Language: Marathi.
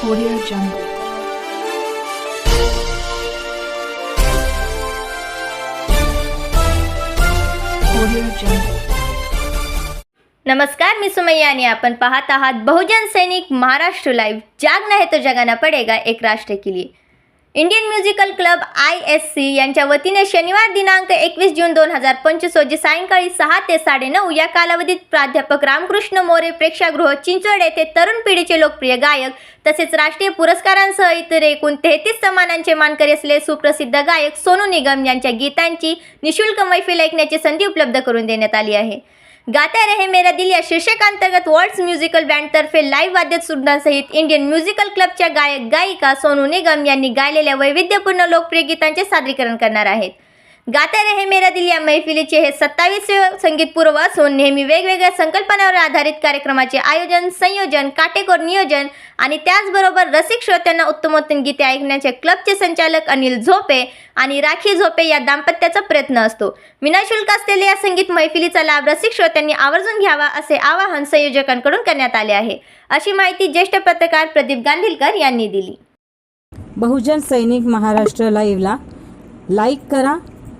Audio Jungle. Audio Jungle. नमस्कार मी सुमैया आणि आपण पाहत आहात बहुजन सैनिक महाराष्ट्र लाईव्ह जाग नाही तो जगाना पडेगा एक राष्ट्र के लिए Indian musical club I S C यांच्या वतीने शनिवार दिनांक एकवीस जून दोन हजार पंचवीस रोजी सायंकाळी सहा ते साडेनऊ या कालावधीत प्राध्यापक रामकृष्ण मोरे प्रेक्षागृह चिंचवड येथे तरुण पिढीचे लोकप्रिय गायक तसेच राष्ट्रीय पुरस्कारांसह इतर एकूण तेहतीस सन्मानांचे मानकरी असलेले सुप्रसिद्ध गायक सोनू निगम यांच्या गीतांची निशुल्क मैफिल ऐकण्याची संधी उपलब्ध करून देण्यात आली आहे. गाता रहे मेरा दिल या शीर्षकांतर्गत वर्ल्ड्स म्युझिकल बँडतर्फे लाईव्ह वाद्यसुद्धांसहित इंडियन म्युझिकल क्लबच्या गायक गायिका सोनू निगम यांनी गायलेल्या वैविध्यपूर्ण लोकप्रिय गीतांचे सादरीकरण करणार आहेत. गाते रहे मेरा दिल या मैफिलीचे हे सत्तावीसवे संगीत पूर्व असून नेहमी वेगवेगळ्या संकल्पनावर आधारित कार्यक्रमाचे आयोजन संयोजन काटेकोर नियोजन आणि त्याचबरोबर रसिक श्रोत्यांना उत्तमोत्तम गीते ऐकण्याचे क्लबचे संचालक अनिल झोपे आणि राखी झोपे या दाम्पत्याचा प्रयत्न असतो. विनाशुल्क असलेल्या या संगीत मैफिलीचा लाभ रसिक श्रोत्यांनी आवर्जून घ्यावा असे आवाहन संयोजकांकडून करण्यात आले आहे. अशी माहिती ज्येष्ठ पत्रकार प्रदीप गांधीलकर यांनी दिली. बहुजन सैनिक महाराष्ट्र लाईव्हला लाईक करा